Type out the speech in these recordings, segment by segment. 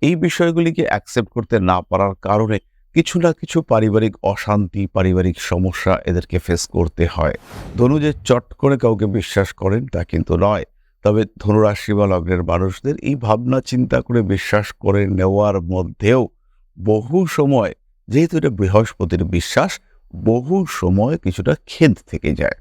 এই বিষয়গুলিকে অ্যাকসেপ্ট করতে না পারার কারণে কিছু না কিছু পারিবারিক অশান্তি, পারিবারিক সমস্যা এদেরকে ফেস করতে হয়। ধনু যে চট করে কাউকে বিশ্বাস করেন তা কিন্তু নয়। তবে ধনুরাশি বা লগ্নের মানুষদের এই ভাবনা চিন্তা করে বিশ্বাস করে নেওয়ার মধ্যেও বহু সময়, যেহেতু এটা বৃহস্পতির বিশ্বাস, বহু সময় কিছুটা খেদ থেকে যায়।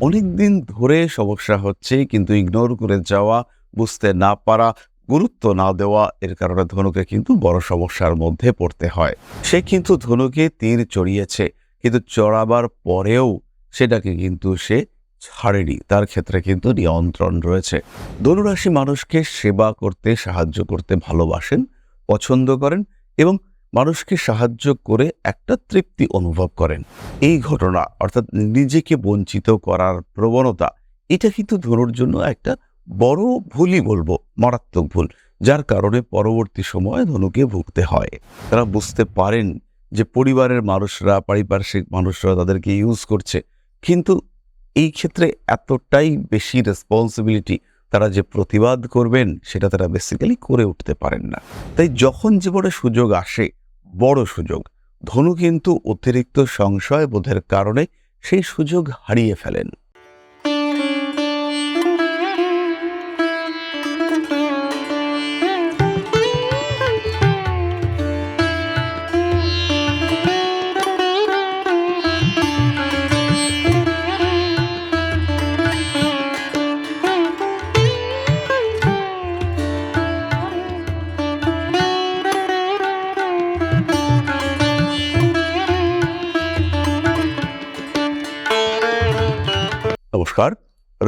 অনেক দিন ধরে সমস্যা হচ্ছে, কিন্তু ইগনোর করে যাওয়া, বুঝতে না পারা গুরুত্ব না দেওয়া, এর কারণে ধনুকে কিন্তু বড় সমস্যার মধ্যে পড়তে হয়। সে কিন্তু ধনুকে তীর চড়িয়েছে, কিন্তু চড়াবার পরেও সেটাকে কিন্তু সে ছাড়েনি। তার ক্ষেত্রে কিন্তু নিয়ন্ত্রণ রয়েছে। ধনুরাশি মানুষকে সেবা করতে, সাহায্য করতে ভালোবাসেন, পছন্দ করেন এবং মানুষকে সাহায্য করে একটা তৃপ্তি অনুভব করেন। এই ঘটনা, অর্থাৎ নিজেকে বঞ্চিত করার প্রবণতা, এটা কিন্তু ধনুর জন্য একটা বড় ভুলই বলব, মারাত্মক ভুল, যার কারণে পরবর্তী সময়ে ধনুকে ভুগতে হয়। তারা বুঝতে পারেন যে পরিবারের মানুষরা, পারিপার্শ্বিক মানুষরা তাদেরকে ইউজ করছে, কিন্তু এই ক্ষেত্রে এতটাই বেশি রেসপন্সিবিলিটি তারা যে প্রতিবাদ করবেন, সেটা তারা বেসিক্যালি করে উঠতে পারেন না। তাই যখন জীবনে সুযোগ আসে, বড় সুযোগ, ধনু কিন্তু অতিরিক্ত সংশয় বোধের কারণে সেই সুযোগ হারিয়ে ফেলেন।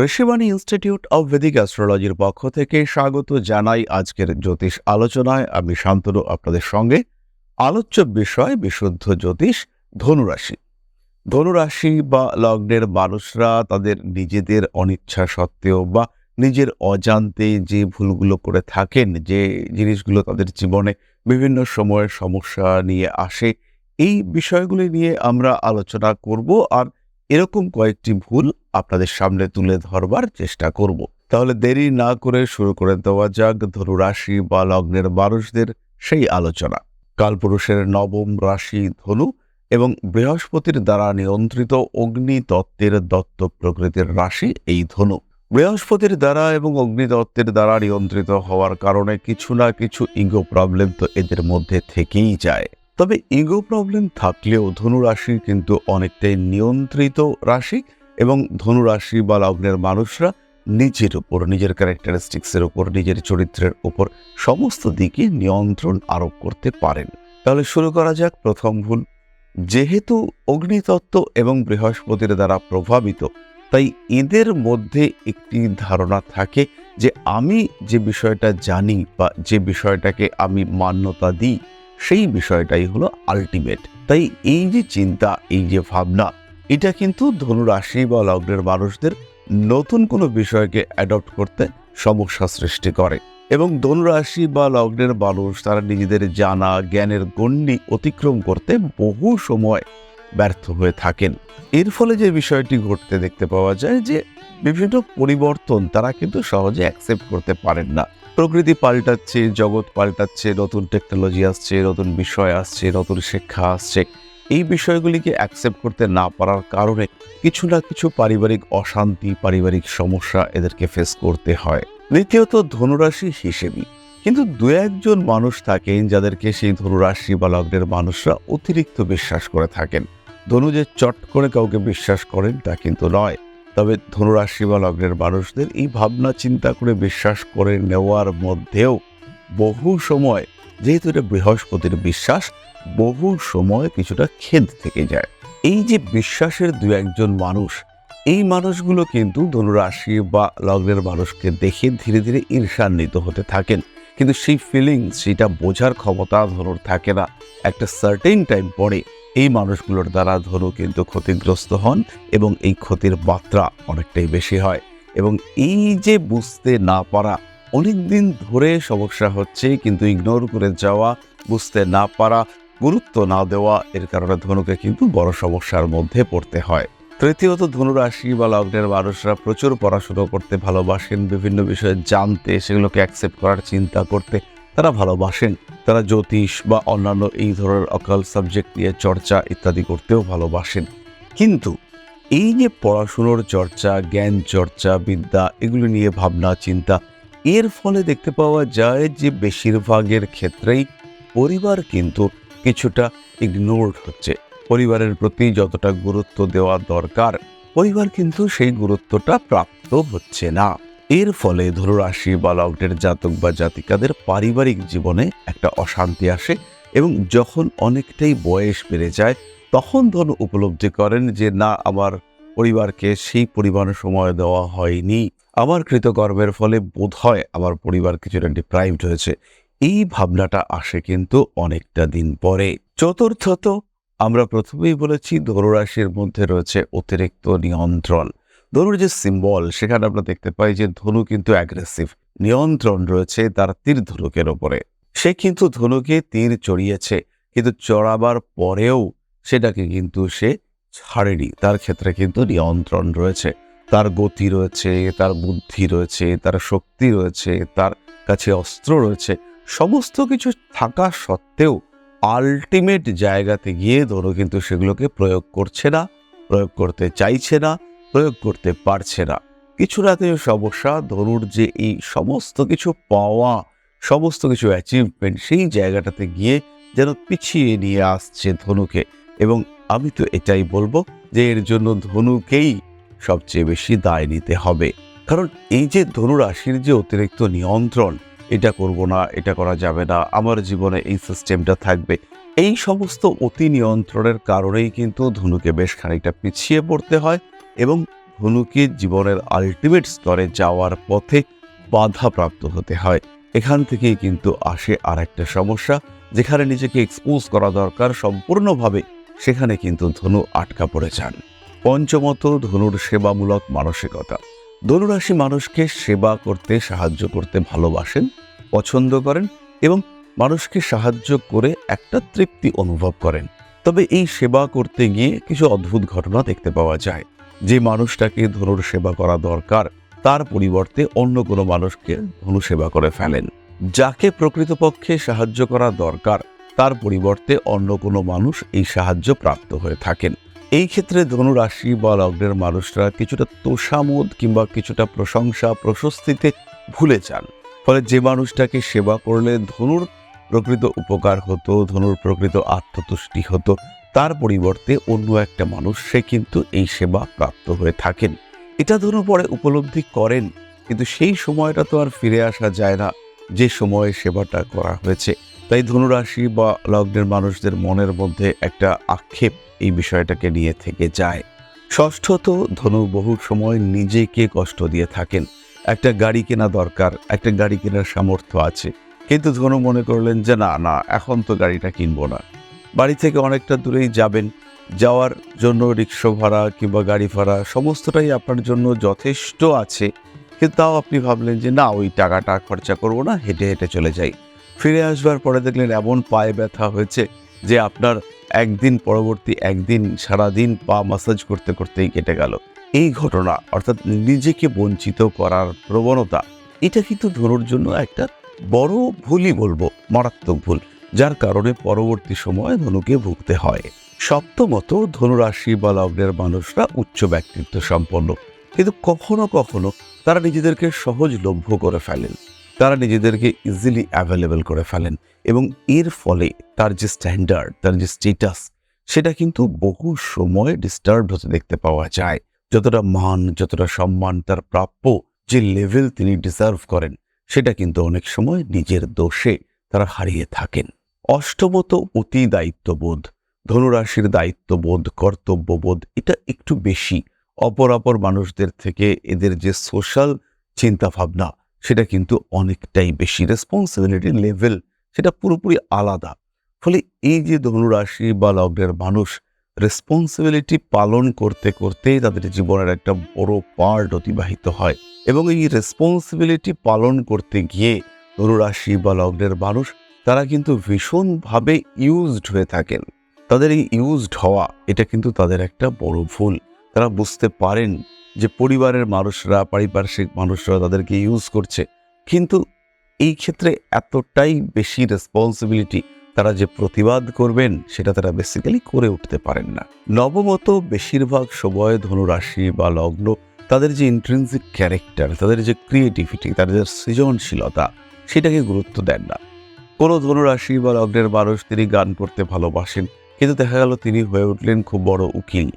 ঋষিবাণী ইনস্টিটিউট অব ভেদিক অ্যাস্ট্রোলজির পক্ষ থেকে স্বাগত জানাই আজকের জ্যোতিষ আলোচনায়। আমি শান্তনু, আপনাদের সঙ্গে। আলোচ্য বিষয়, বিশুদ্ধ জ্যোতিষ, ধনুরাশি। ধনুরাশি বা লগ্নের মানুষরা তাদের নিজেদের অনিচ্ছা সত্ত্বেও বা নিজের অজান্তে যে ভুলগুলো করে থাকেন, যে জিনিসগুলো তাদের জীবনে বিভিন্ন সময়ের সমস্যা নিয়ে আসে, এই বিষয়গুলি নিয়ে আমরা আলোচনা করব। আর এরকম কয়েকটি ভুল আপনাদের সামনে তুলে ধরবার চেষ্টা করব। তাহলে দেরি না করে শুরু করে দেওয়া যাক ধনুরাশি বা লগ্নের মানুষদের সেই আলোচনা। কালপুরুষের নবম রাশি ধনু এবং বৃহস্পতির দ্বারা নিয়ন্ত্রিত অগ্নি তত্ত্বের দত্ত প্রকৃতির রাশি এই ধনু। বৃহস্পতির দ্বারা এবং অগ্নিতত্ত্বের দ্বারা নিয়ন্ত্রিত হওয়ার কারণে কিছু না কিছু ইগো প্রবলেম তো এদের মধ্যে থেকেই যায়। তবে ইগো প্রবলেম থাকলেও ধনুরাশি কিন্তু অনেকটাই নিয়ন্ত্রিত রাশি এবং ধনুরাশি বা লগ্নের মানুষরা নিজের উপর, নিজের ক্যারেক্টারিস্টিক্সের উপর, নিজের চরিত্রের উপর সমস্ত দিকে নিয়ন্ত্রণ আরোপ করতে পারেন। তাহলে শুরু করা যাক, প্রথম ভুল। যেহেতু অগ্নিতত্ত্ব এবং বৃহস্পতির দ্বারা প্রভাবিত, তাই এদের মধ্যে একটি ধারণা থাকে যে আমি যে বিষয়টা জানি বা যে বিষয়টাকে আমি মান্যতা দিই সেই বিষয়টাই হলো আলটিমেট তাই এই যে চিন্তা, এই যে ভাবনা, এটা কিন্তু ধনুরাশি বা লগ্নের মানুষদের নতুন কোনো বিষয়কে অ্যাডপ্ট করতে সমস্যা সৃষ্টি করে। এবং ধনুরাশি বা লগ্নের মানুষ, তারা নিজেদের জানা, জ্ঞানের গণ্ডি অতিক্রম করতে বহু সময় ব্যর্থ হয়ে থাকেন। এর ফলে যে বিষয়টি ঘটতে দেখতে পাওয়া যায় যে, বিভিন্ন পরিবর্তন তারা কিন্তু সহজে অ্যাকসেপ্ট করতে পারেন না। প্রকৃতি পাল্টাচ্ছে, জগৎ পাল্টাচ্ছে, নতুন টেকনোলজি আসছে, নতুন বিষয় আসছে, নতুন শিক্ষা আসছে। এই বিষয়গুলিকে অ্যাকসেপ্ট করতে না পারার কারণে কিছু না কিছু পারিবারিক অশান্তি, পারিবারিক সমস্যা এদেরকে ফেস করতে হয়। দ্বিতীয়ত ধনুরাশি হিসেবে। কিন্তু দু একজন মানুষ থাকেন যাদেরকে সেই ধনুরাশি বা লগ্নের মানুষরা অতিরিক্ত বিশ্বাস করে থাকেন। ধনু যে চট করে কাউকে বিশ্বাস করেন তা কিন্তু নয়। তবে ধনুরাশি বা লগ্নের মানুষদের এই ভাবনা চিন্তা করে বিশ্বাস করে নেওয়ার মধ্যেও বহু সময়, যেহেতু এটা বৃহস্পতির বিশ্বাস, বহু সময় কিছুটা খেদ থেকে যায়। এই যে বিশ্বাসের দু একজন মানুষ, এই মানুষগুলো কিন্তু ধনুরাশি বা লগ্নের মানুষকে দেখে ধীরে ধীরে ঈর্ষান্বিত হতে থাকেন। কিন্তু সেই ফিলিংস সেটা বোঝার ক্ষমতা ধনুর থাকে না। একটা সার্টেন টাইম পরে এই মানুষগুলোর দ্বারা ধনু কিন্তু ক্ষতিগ্রস্ত হন এবং এই ক্ষতির মাত্রা অনেকটাই বেশি হয়। এবং এই যে বুঝতে না পারা অনেক দিন ধরে সমস্যা হচ্ছে, কিন্তু ইগনোর করে যাওয়া, বুঝতে না পারা, গুরুত্ব না দেওয়া, এর কারণে ধনুকে কিন্তু বড় সমস্যার মধ্যে পড়তে হয়। তৃতীয়ত ধনুরাশি বা লগ্নের মানুষরা প্রচুর পড়াশুনো করতে ভালোবাসেন, বিভিন্ন বিষয়ে জানতে, সেগুলোকে অ্যাকসেপ্ট করার চিন্তা করতে তারা ভালোবাসেন। তারা জ্যোতিষ বা অন্যান্য এই ধরনের অকাল সাবজেক্ট নিয়ে চর্চা ইত্যাদি করতেও ভালোবাসেন। কিন্তু এই যে পড়াশুনোর চর্চা, জ্ঞান চর্চা, বিদ্যা, এগুলো নিয়ে ভাবনা, চিন্তা, এর ফলে দেখতে পাওয়া যায় যে বেশিরভাগের ক্ষেত্রেই পরিবার কিন্তু কিছুটা ইগনোরড হচ্ছে। পরিবারের প্রতি যতটা গুরুত্ব দেওয়া দরকার, পরিবার কিন্তু সেই গুরুত্বটা প্রাপ্ত হচ্ছে না। এর ফলে ধনুরাশি বা লগ্নের জাতক বা জাতিকাদের পারিবারিক জীবনে একটা অশান্তি আসে এবং যখন অনেকটাই বয়স বেড়ে যায়, তখন ধনু উপলব্ধি করেন যে, না, আমার পরিবারকে সেই পরিমাণে সময় দেওয়া হয়নি। আমার কৃতকর্মের ফলে বোধ হয় আমার পরিবার কিছুটা ডিপ্রাইভড হয়েছে। এই ভাবনাটা আসে কিন্তু অনেকটা দিন পরে। চতুর্থত, আমরা প্রথমেই বলেছি, ধনুরাশির মধ্যে রয়েছে অতিরিক্ত নিয়ন্ত্রণ। ধনুর যে সিম্বল সেখানে আমরা দেখতে পাই যে ধনু কিন্তু অ্যাগ্রেসিভ নিয়ন্ত্রণ রয়েছে তার তীর ধনুকের ওপরে। সে কিন্তু ধনুকে তীর চড়িয়েছে, কিন্তু চড়াবার পরেও সেটাকে কিন্তু সে ছাড়েনি। তার ক্ষেত্রে কিন্তু নিয়ন্ত্রণ রয়েছে। তার গতি রয়েছে, তার বুদ্ধি রয়েছে, তার শক্তি রয়েছে, তার কাছে অস্ত্র রয়েছে। সমস্ত কিছু থাকা সত্ত্বেও আলটিমেট জায়গাতে গিয়ে ধরো কিন্তু সেগুলোকে প্রয়োগ করছে না, প্রয়োগ করতে চাইছে না প্রয়োগ করতে পারছে না। কিছু রাতে সমস্যা, ধনুর যে এই সমস্ত কিছু পাওয়া, সমস্ত কিছু অ্যাচিভমেন্ট সেই জায়গাটাতে গিয়ে যেন পিছিয়ে নিয়ে আসছে ধনুকে। এবং আমি তো এটাই বলব যে এর জন্য ধনুকেই সবচেয়ে বেশি দায় নিতে হবে। কারণ এই যে ধনুরাশির যে অতিরিক্ত নিয়ন্ত্রণ, এটা করব না, এটা করা যাবে না, আমার জীবনে এই সিস্টেমটা থাকবে, এই সমস্ত অতি নিয়ন্ত্রণের কারণেই কিন্তু ধনুকে বেশ খানিকটা পিছিয়ে পড়তে হয়। এবং ধনুকে জীবনের আলটিমেট স্তরে যাওয়ার পথে বাধাপ্রাপ্ত হতে হয়। এখান থেকেই কিন্তু আসে আর একটা সমস্যা, যেখানে নিজেকে এক্সপোজ করা দরকার সম্পূর্ণভাবে, সেখানে কিন্তু ধনু আটকা পড়ে যান। পঞ্চমত, ধনুর সেবামূলক মানসিকতা। ধনুরাশি মানুষকে সেবা করতে, সাহায্য করতে ভালোবাসেন, পছন্দ করেন এবং মানুষকে সাহায্য করে একটা তৃপ্তি অনুভব করেন। তবে এই সেবা করতে গিয়ে কিছু অদ্ভুত ঘটনা দেখতে পাওয়া যায়। যে মানুষটাকে ধনুর সেবা করা দরকার, তার পরিবর্তে অন্য কোনো মানুষকে ধনু সেবা করে ফেলেন। যাকে প্রকৃতপক্ষে সাহায্য করা দরকার, তার পরিবর্তে অন্য কোনো মানুষ এই সাহায্য প্রাপ্ত হয়ে থাকেন। এই ক্ষেত্রে ধনুরাশি বা লগ্নের মানুষরা কিছুটা তোষামোদ কিংবা কিছুটা প্রশংসা, প্রশস্তিতে ভুলে যান। ফলে যে মানুষটাকে সেবা করলে ধনুর প্রকৃত উপকার হতো, ধনুর প্রকৃত আত্মতুষ্টি হতো, তার পরিবর্তে অন্য একটা মানুষ, সে কিন্তু এই সেবা প্রাপ্ত হয়ে থাকেন। এটা ধনু পরে উপলব্ধি করেন, কিন্তু সেই সময়টা তো আর ফিরে আসা যায় না, যে সময়ে সেবাটা করা হয়েছে। তাই ধনুরাশি বা লগ্নের মানুষদের মনের মধ্যে একটা আক্ষেপ এই বিষয়টাকে নিয়ে থেকে যায়। ষষ্ঠত ধনু বহু সময় নিজেকে কষ্ট দিয়ে থাকেন। একটা গাড়ি কেনা দরকার, একটা গাড়ি কেনার সামর্থ্য আছে। কিন্তু ধনু মনে করলেন যে না না, এখন তো গাড়িটা কিনবো না। বাড়ি থেকে অনেকটা দূরেই যাবেন। যাওয়ার জন্য রিক্সা ভাড়া কিংবা গাড়ি ভাড়া সমস্তটাই আপনার জন্য যথেষ্ট আছে। কিন্তু তাও আপনি ভাবলেন যে না, ওই টাকাটা খরচা করব না, হেঁটে হেঁটে চলে যাই। ফিরে আসবার পরে দেখলেন এমন পায়ে ব্যথা হয়েছে যে আপনার একদিন পরবর্তী একদিন সারাদিন পা মাসাজ করতে করতেই কেটে গেল। এই ঘটনা, অর্থাৎ নিজেকে বঞ্চিত করার প্রবণতা, এটা কিন্তু ধনুর জন্য একটা বড় ভুলই বলব, মারাত্মক ভুল, যার কারণে পরবর্তী সময়ে ধনুকে ভুগতে হয়। সপ্তমত, ধনুরাশি বা লগ্নের মানুষরা উচ্চ ব্যক্তিত্ব সম্পন্ন। কিন্তু কখনো কখনো তারা নিজেদেরকে সহজলভ্য করে ফেলেন। তারা নিজেদেরকে ইজিলি অ্যাভেলেবেল করে ফেলেন এবং এর ফলে তার যে স্ট্যান্ডার্ড তার যে স্টেটাস সেটা কিন্তু বহু সময় ডিস্টার্ব হতে দেখতে পাওয়া যায়। যতটা মান, যতটা সম্মান তার প্রাপ্য যে লেভেল তিনি ডিজার্ভ করেন। সেটা কিন্তু অনেক সময় নিজের দোষে তারা হারিয়ে থাকেন। অষ্টমত অতি দায়িত্ববোধ, ধনুরাশির দায়িত্ববোধ, কর্তব্যবোধ, এটা একটু বেশি। অপর অপর মানুষদের থেকে এদের যে সোশ্যাল চিন্তাভাবনা, সেটা কিন্তু অনেকটাই বেশি। রেসপন্সিবিলিটি লেভেল সেটা পুরোপুরি আলাদা। ফলে এই যে ধনুরাশি বা লগ্নের মানুষ রেসপন্সিবিলিটি পালন করতে করতে তাদের জীবনের একটা বড় পার্ট অতিবাহিত হয়। এবং এই রেসপন্সিবিলিটি পালন করতে গিয়ে ধনুরাশি বা লগ্নের মানুষ, তারা কিন্তু ভীষণভাবে ইউজড হয়ে থাকেন। তাদের এই ইউজড হওয়া, এটা কিন্তু তাদের একটা বড় ভুল। তারা বুঝতে পারেন যে পরিবারের মানুষরা, পারিপার্শ্বিক মানুষরা তাদেরকে ইউজ করছে। কিন্তু এই ক্ষেত্রে এতটাই বেশি রেসপন্সিবিলিটি তারা যে প্রতিবাদ করবেন, সেটা তারা বেসিক্যালি করে উঠতে পারেন না। নবমত, বেশিরভাগ সময় ধনুরাশি বা লগ্ন তাদের যে ইন্ট্রেন্সিক ক্যারেক্টার তাদের যে ক্রিয়েটিভিটি তাদের যে সৃজনশীলতা, সেটাকে গুরুত্ব দেন না। কোনো ধনুরাশি বা লগ্নের মানুষ তিনি গান করতে ভালোবাসেন, কিন্তু দেখা গেল তিনি হয়ে উঠলেন খুব বড় উকিল।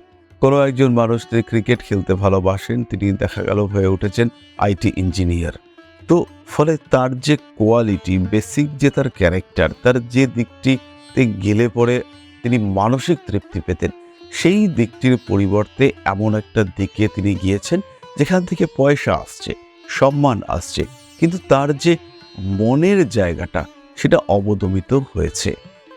কোনো একজন মানুষ তিনি ক্রিকেট খেলতে ভালোবাসেন, তিনি দেখা গেল হয়ে উঠেছেন আইটি ইঞ্জিনিয়ার তো ফলে তার যে কোয়ালিটি বেসিক যে তার ক্যারেক্টার তার যে দিকটিতে গেলে পরে তিনি মানসিক তৃপ্তি পেতেন। সেই দিকটির পরিবর্তে এমন একটা দিকে তিনি গিয়েছেন, যেখান থেকে পয়সা আসছে, সম্মান আসছে, কিন্তু তার যে মনের জায়গাটা, সেটা অবদমিত হয়েছে।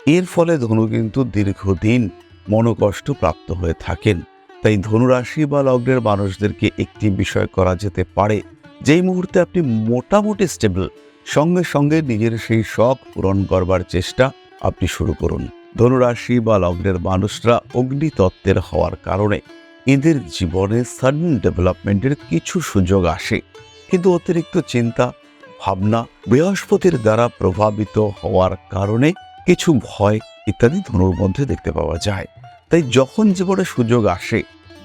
এর ফলে ধনু কিন্তু দীর্ঘদিন মনোকষ্ট প্রাপ্ত হয়ে থাকেন। তাই ধনুরাশি বা লগ্নের মানুষদেরকে একটি বিষয় করা যেতে পারে, যেই মুহূর্তে আপনি মোটামুটি স্টেবল, সঙ্গে সঙ্গে নিজের সেই শখ পূরণ করবার চেষ্টা আপনি শুরু করুন। ধনুরাশি বা লগ্নের মানুষরা অগ্নিতত্ত্বের হওয়ার কারণে এদের জীবনে সাডেন ডেভেলপমেন্টের কিছু সুযোগ আসে। কিন্তু অতিরিক্ত চিন্তা, ভাবনা, বৃহস্পতির দ্বারা প্রভাবিত হওয়ার কারণে কিছু ভয় ইত্যাদি ধনুর মধ্যে দেখতে পাওয়া যায়। তাই যখন জীবনে সুযোগ আসে,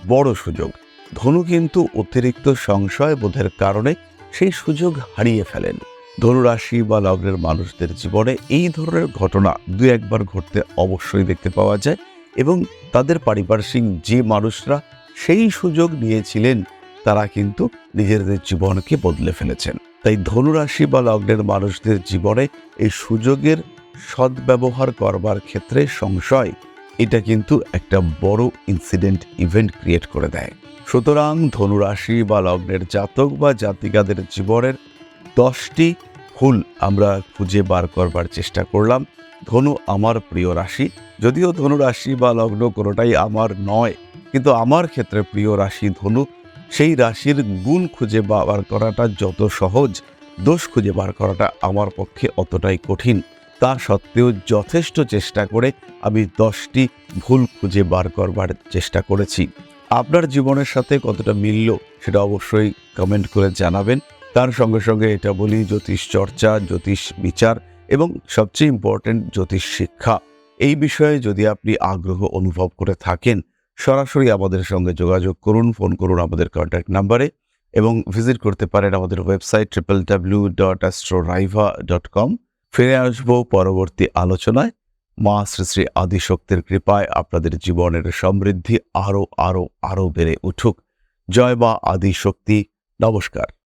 বড় সুযোগ, ধনু কিন্তু অতিরিক্ত সংশয় বোধের কারণে সেই সুযোগ হারিয়ে ফেলেন। ধনুরাশি বা লগ্নের মানুষদের জীবনে এই ধরনের ঘটনা দু একবার ঘটতে অবশ্যই দেখতে পাওয়া যায় এবং তাদের পারিপার্শ্বিক যে মানুষরা সেই সুযোগ নিয়েছিলেন, তারা কিন্তু নিজেদের জীবনকে বদলে ফেলেছেন। তাই ধনুরাশি বা লগ্নের মানুষদের জীবনে এই সুযোগের সদ্ব্যবহার করবার ক্ষেত্রে সংশয়, এটা কিন্তু একটা বড় ইনসিডেন্ট ইভেন্ট ক্রিয়েট করে দেয়। সুতরাং ধনুরাশি বা লগ্নের জাতক বা জাতিকাদের জীবনের দশটি ফুল আমরা খুঁজে বার করবার চেষ্টা করলাম। ধনু আমার প্রিয় রাশি। যদিও ধনু রাশি বা লগ্ন কোনোটাই আমার নয়, কিন্তু আমার ক্ষেত্রে প্রিয় রাশি ধনু। সেই রাশির গুণ খুঁজে বার করাটা যত সহজ, দোষ খুঁজে বার করাটা আমার পক্ষে অতটাই কঠিন। তা সত্ত্বেও যথেষ্ট চেষ্টা করে আমি দশটি ভুল খুঁজে বার করবার চেষ্টা করেছি। আপনার জীবনের সাথে কতটা মিলল সেটা অবশ্যই কমেন্ট করে জানাবেন। তার সঙ্গে সঙ্গে এটা বলি, জ্যোতিষ চর্চা, জ্যোতিষ বিচার এবং সবচেয়ে ইম্পর্ট্যান্ট জ্যোতিষ শিক্ষা। এই বিষয়ে যদি আপনি আগ্রহ অনুভব করে থাকেন, সরাসরি আমাদের সঙ্গে যোগাযোগ করুন, ফোন করুন আমাদের কন্ট্যাক্ট নাম্বারে এবং ভিজিট করতে পারেন আমাদের website triple W dot astroraiva dot com ফিরে আসব পরবর্তী আলোচনায়। মা শ্রী শ্রী আদিশক্তির কৃপায় আপনাদের জীবনের সমৃদ্ধি আরও আরও আরও বেড়ে উঠুক। জয় মা আদিশক্তি। নমস্কার।